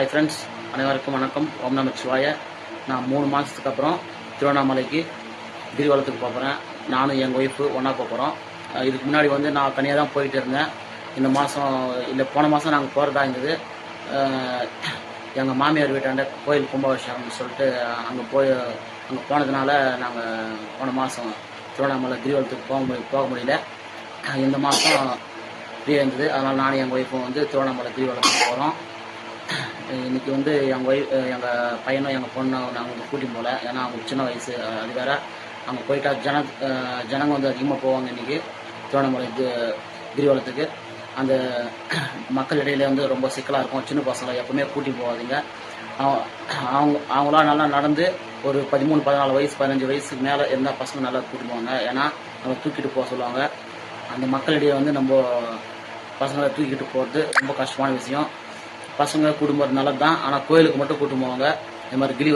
Hi friends அனைவருக்கும் வணக்கம். ஓம் நம சிவாய. நான் மூணு மாதத்துக்கு அப்புறம் திருவண்ணாமலைக்கு கிரிவலத்துக்கு போகிறேன் நானும் எங்கள் ஒய்ஃபு ஒன்றா போகிறோம் இதுக்கு முன்னாடி வந்து நான் தனியாக தான் போயிட்டு இருந்தேன். இந்த மாதம் இல்லை போன மாதம் நாங்கள் போகிறதா இருந்தது. எங்கள் மாமியார் வீட்டாண்ட கோயில் கும்பாபிஷேகம்னு சொல்லிட்டு அங்கே போய் அங்கே போனதுனால நாங்கள் போன மாதம் திருவண்ணாமலை கிரிவலத்துக்கு போக முடிய போக முடியல. இந்த மாதம் ஃப்ரீயாக இருந்தது. அதனால் நானும் எங்கள் ஒய்ஃபும் வந்து திருவண்ணாமலை கிரிவலத்துக்கு போகிறோம் இன்னைக்கு வந்து எங்கள் ஒய்ஃப் எங்கள் பையனும் எங்கள் பொண்ணும் நாங்கள் கூட்டி போகல ஏன்னா அவங்களுக்கு சின்ன வயசு அது வேற. அங்கே போயிட்டா ஜன ஜனங்க வந்து அதிகமாக போவாங்க இன்னைக்கு திருவண்ணாமலை இது கிரிவலத்துக்கு. அந்த மக்கள் இடையில வந்து ரொம்ப சிக்கலாக இருக்கும். சின்ன பசங்களை எப்பவுமே கூட்டி போகாதீங்க. அவங்க அவங்களாம் நல்லா நடந்து ஒரு பதிமூணு பதினாலு வயசு பதினஞ்சு வயசுக்கு மேலே இருந்தால் பசங்க நல்லா கூட்டி போவாங்க. ஏன்னா அவங்க தூக்கிட்டு போக சொல்லுவாங்க. அந்த மக்களிடையே வந்து நம்ம பசங்களை தூக்கிட்டு போகிறது ரொம்ப கஷ்டமான விஷயம். பசங்க குடும்பம் நல்லது தான் ஆனால் கோயிலுக்கு மட்டும் கூட்டு போவாங்க. இந்த மாதிரி கிரி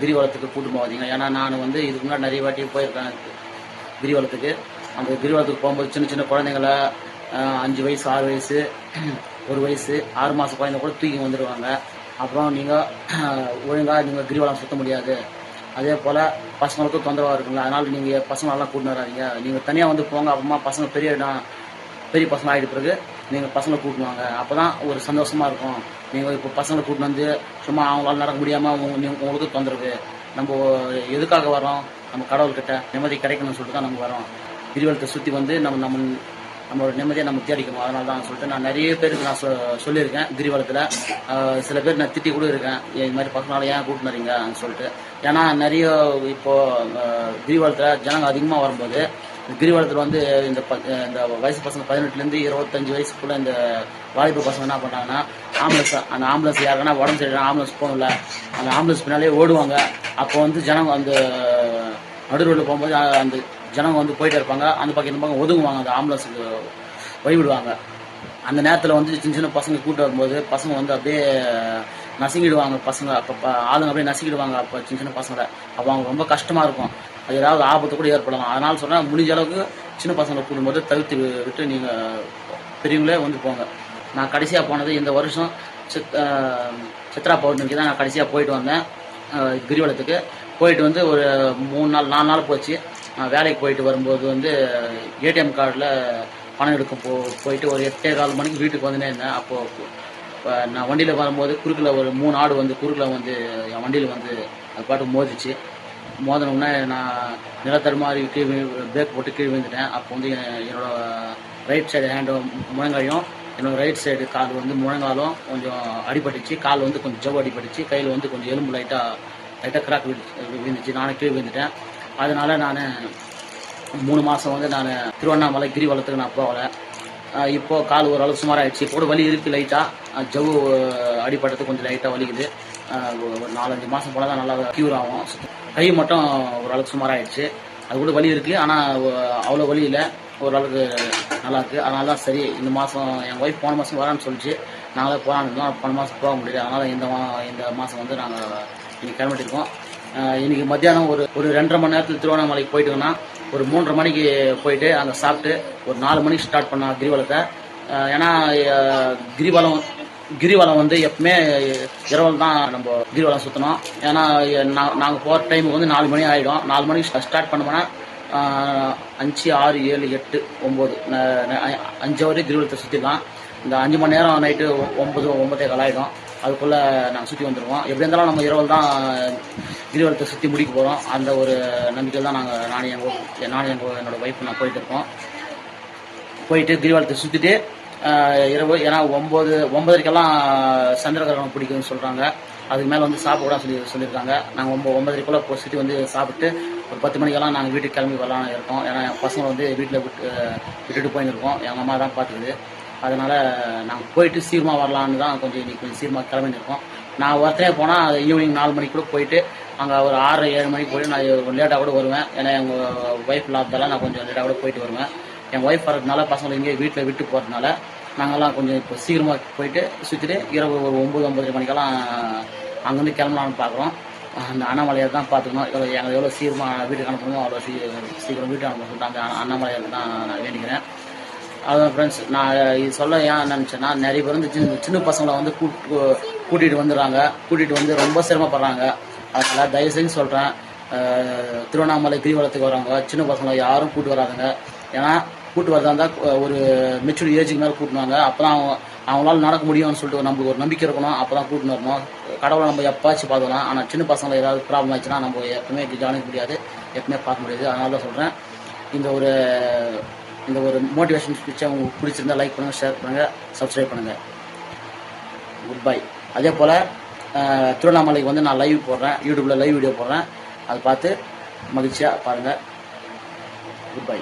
கிரிவலத்துக்கு கூட்டு போகாதீங்க ஏன்னா நான் வந்து இதுக்கு முன்னாடி நிறைய வாட்டி போயிருக்கேன் கிரிவலத்துக்கு. அந்த கிரிவலத்துக்கு போகும்போது சின்ன சின்ன குழந்தைங்கள அஞ்சு வயசு ஆறு வயசு ஒரு வயசு ஆறு மாதம் குழந்தை கூட தூக்கி வந்துடுவாங்க அப்புறம் நீங்கள் ஒழுங்காக நீங்கள் கிரிவலம் சுத்த முடியாது. அதே போல் பசங்களுக்கும் தொந்தரவாக இருக்குங்களா அதனால் நீங்கள் பசங்களெல்லாம் கூட்டின்னு வராதீங்க. நீங்கள் தனியாக வந்து போங்க. அப்புறமா பசங்க பெரிய இடம் பெரிய பசங்க ஆகிட்ட பிறகு நீங்கள் பசங்களை கூட்டின்னு வாங்க. அப்போ தான் ஒரு சந்தோஷமாக இருக்கும். நீங்கள் இப்போ பசங்களை கூட்டின்னு வந்து சும்மா அவங்களால நடக்க முடியாமல் உங்களுக்கு தொந்தரவு. நம்ம எதுக்காக வரோம் நம்ம கடவுள்கிட்ட நிம்மதி கிடைக்கணும்னு சொல்லிட்டு தான் நம்ம வரோம் கிரிவலத்தை சுற்றி வந்து நம்ம நம்ம நம்மளோட நிம்மதியை நம்ம தேடிக்கணும். அதனால தான் சொல்லிட்டு நான் நிறைய பேருக்கு நான் சொ- சொல்லியிருக்கேன் கிரிவலத்தில். சில பேர் நான் திட்டி கூட இருக்கேன். இது மாதிரி பசங்களால ஏன் கூட்டின்னு சொல்லிட்டு. ஏன்னா நிறைய இப்போ கிரிவலத்தில் ஜனங்க அதிகமாக வரும்போது கிரிவலத்தில் வந்து இந்த ப- இந்த வயசு பசங்க பதினெட்டுலேருந்து இருபத்தஞ்சு வயசுக்குள்ள இந்த வாலிப பசங்க என்ன பண்ணுறாங்கன்னா ஆம்புலன்ஸ் அந்த ஆம்புலன்ஸ் யாருன்னா உடம்பு சரியில்லை ஆம்புலன்ஸ் போகணும்ல. அந்த ஆம்புலன்ஸ் பின்னாலே ஓடுவாங்க. அப்போ வந்து ஜனங்க அந்த நடு ரோட்டில் போகும்போது அந்த ஜனங்க வந்து போயிட்டே இருப்பாங்க. அந்த பக்கம் இந்த பக்கம் ஒதுங்குவாங்க. அந்த ஆம்புலன்ஸுக்கு வழிவிடுவாங்க. அந்த நேரத்தில் வந்து சின்ன சின்ன பசங்க கூட்டு வரும்போது பசங்க வந்து அப்படியே நசுங்கிடுவாங்க பசங்க அப்போ ஆளுங்க அப்படியே நசுங்கிடுவாங்க. அப்போ சின்ன சின்ன பசங்களை. அப்போ அவங்க ரொம்ப கஷ்டமாக இருக்கும். அது ஏதாவது ஆபத்து கூட ஏற்படலாம் அதனால சொல்கிறேன் முடிஞ்ச அளவுக்கு சின்ன பசங்களை கூடும்போது தவிர்த்து விட்டு நீங்கள் பெரியவங்களே வந்து போங்க. நான் கடைசியாக போனது இந்த வருஷம் சித் சித்ரா பௌர்ணமிக்கு தான் நான் கடைசியாக போயிட்டு வந்தேன். கிரிவலத்துக்கு. போயிட்டு வந்து ஒரு மூணு நாள் நாலு நாள் போச்சு. நான் வேலைக்கு போயிட்டு வரும்போது வந்து ஏடிஎம் கார்டில் பணம் எடுக்க போ போயிட்டு ஒரு எட்டே கால் மணிக்கு வீட்டுக்கு வந்துனே இருந்தேன். அப்போது இப்போ நான் வண்டியில் வரும்போது குறுக்கில் ஒரு மூணு ஆடு வந்து குறுக்கில் வந்து என் வண்டியில் வந்து அது பாட்டு மோதிச்சு. மோதினோடனே நான் நிலத்தடுமாறி கீழே பிரேக் போட்டு கீழே விழுந்துட்டேன். அப்போ வந்து என்னோடய என்னோட ரைட் சைடு ஹேண்டு முழங்காயும் என்னோட ரைட் சைடு கால் வந்து முழங்காலும் கொஞ்சம் அடிபட்டுச்சு. கால் வந்து கொஞ்சம் ஜவ் அடிபட்டுச்சு. கையில் வந்து கொஞ்சம் எலும்பு லைட்டாக லைட்டாக கிராக் விழுந்துச்சு. நானே கீழே விழுந்துட்டேன். அதனால் நான் மூணு மாதம் வந்து நான் திருவண்ணாமலை கிரிவலத்துக்கு நான் போகலை. இப்போது கால் ஓரளவு சுமாராகிடுச்சு இப்போ வலி இருக்கு லைட்டாக ஜவ்வு அடிப்பட்டது கொஞ்சம் லைட்டாக வலிக்குது. ஒரு நாலஞ்சு மாதம் போல தான் நல்லா க்யூர் ஆகும். கை மட்டும் ஓரளவுக்கு சுமார் ஆயிடுச்சு. அது கூட வலி இருக்குது ஆனால் அவ்வளோ வலி இல்லை. ஓரளவுக்கு நல்லா இருக்கு. அதனால தான் சரி இந்த மாதம் என் ஒய்ஃப் போன மாதம் வரான்னு சொல்லிச்சு. நாங்களே போகலான்னு இருந்தோம். போன மாதம் போக முடியல. அதனால் இந்த மா இந்த மாதம் வந்து நாங்கள் இன்னைக்கு கிளம்பிட்டுருக்கோம் இன்றைக்கி இன்னைக்கு மத்தியானம் ஒரு ஒரு ரெண்டரை மணி நேரத்தில் திருவண்ணாமலைக்கு போயிட்டோம்னா ஒரு மூன்றரை மணிக்கு போயிட்டு அங்கே சாப்பிட்டு ஒரு நாலு மணிக்கு ஸ்டார்ட் பண்ணோம் கிரிவலத்தை. ஏன்னா கிரிவலம் கிரிவலம் வந்து எப்பவுமே இரவல் தான் நம்ம கிரிவலம் சுற்றணும் ஏன்னா நாங்கள் போகிற டைமுக்கு வந்து நாலு மணி ஆகிடும் நாலு மணிக்கு ஸ்டார்ட் பண்ணோம்னா அஞ்சு ஆறு ஏழு எட்டு ஒம்பது அஞ்சு வரையும் கிரிவலத்தை சுற்றிடலாம் இந்த அஞ்சு மணி நேரம் நைட்டு ஒம்பது ஒம்பதே கால் ஆகிடும் அதுக்குள்ளே நாங்கள் சுற்றி வந்துடுவோம் எப்படி இருந்தாலும் நம்ம இரவல் தான் கிரிவலத்தை சுற்றி முடிக்க போகிறோம் அந்த ஒரு நம்பிக்கையில் தான் நாங்கள் நானும் எங்கள் நானும் எங்கள் என்னோட ஒய்ஃப் நான் போயிட்டு இருக்கோம். போயிட்டு கிரிவலத்தை சுற்றிட்டு இரவு ஏன்னா ஒம்பது ஒம்பதரைக்கெல்லாம் சந்திர கிரகணம் பிடிக்கும்னு சொல்கிறாங்க அதுக்கு மேலே வந்து சாப்பிடக்கூடாது சொல்லி சொல்லியிருக்காங்க. நாங்கள் ஒம்பது ஒன்பதரைக்குள்ளே போய் சுற்றி வந்து சாப்பிட்டு ஒரு பத்து மணிக்கெல்லாம் நாங்கள் வீட்டுக்கு கிளம்பி வரலாம்னு இருக்கோம். ஏன்னா என் பசங்க வந்து வீட்டில் விட்டு விட்டுட்டு போயிருக்கோம் எங்கள் அம்மா தான் பார்த்துக்குது. அதனால் நாங்கள் போயிட்டு சீக்கிரமாக வரலான்னு தான் கொஞ்சம் இன்றைக்கி கொஞ்சம் சீக்கிரமாக கிளம்பிட்டு இருக்கோம். நான் ஒருத்தனே போனால் ஈவினிங் நாலு மணிக்குள்ளே போயிட்டு அங்கே ஒரு ஆறு ஏழு மணிக்கு போயிட்டு நான் லேட்டாக கூட வருவேன். ஏன்னா எங்கள் ஒய்ஃப் இல்லாததால நான் கொஞ்சம் லேட்டாக கூட போயிட்டு வருவேன். என் ஒய்ஃப் வரதுனால பசங்களை இங்கேயே வீட்டில் விட்டு போகிறதுனால நாங்கள்லாம் கொஞ்சம் இப்போ சீக்கிரமாக போயிட்டு சுற்றிட்டு இரவு ஒரு ஒம்பது ஒம்பது மணிக்கெல்லாம் அங்கேருந்து கிளம்பலாம்னு பார்க்குறோம் அந்த அண்ணாமலையார் தான் பார்த்துக்கணும் எவ்வளோ எங்களை எவ்வளோ சீக்கிரமாக வீட்டுக்கு அனுப்பணுமோ அவ்வளோ சீ சீக்கிரம் வீட்டுக்கு அனுப்ப சொல்லிட்டு அந்த அண்ணாமலையார் தான் நான் வேண்டிக்கிறேன். அதான் ஃப்ரெண்ட்ஸ் நான் இது சொல்ல ஏன் நினச்சேன்னா நிறைய பேர் வந்து சின்ன சின்ன பசங்களை வந்து கூட்டு கூட்டிகிட்டு வந்துடுறாங்க. கூட்டிகிட்டு வந்து ரொம்ப சிரமப்படுறாங்க. அதனால் தயவு செஞ்சு சொல்கிறேன் திருவண்ணாமலை கிரிவலத்துக்கு வரவங்க சின்ன பசங்களை யாரும் கூட்டு வராதுங்க. ஏன்னா கூட்டு வரதா இருந்தால் ஒரு மெச்சூர் ஏஜுக்கு மேலே கூட்டினாங்க. அப்போ தான் அவங்க அவங்களால நடக்க முடியும்னு சொல்லிட்டு நம்மளுக்கு ஒரு நம்பிக்கை இருக்கணும். அப்போ தான் கூட்டின்னு வரணும். கடவுளை நம்ம எப்பாச்சும் பார்த்துக்கலாம். ஆனால் சின்ன பசங்களை ஏதாவது ப்ராப்ளம் ஆச்சுன்னா நம்ம எப்பவுமே கவனிக்க முடியாது. எப்பவுமே பார்க்க முடியாது. அதனால தான் சொல்கிறேன் இந்த ஒரு இந்த ஒரு மோட்டிவேஷன் ஸ்பீச்சை உங்களுக்கு பிடிச்சிருந்தா லைக் பண்ணுங்கள் ஷேர் பண்ணுங்கள் சப்ஸ்கிரைப் பண்ணுங்கள் குட் பை அதே போல் திருவண்ணாமலைக்கு வந்து நான் லைவ் போடுறேன். யூடியூப்பில் லைவ் வீடியோ போடுறேன். அதை பார்த்து மகிழ்ச்சியாக பாருங்கள் குட் பை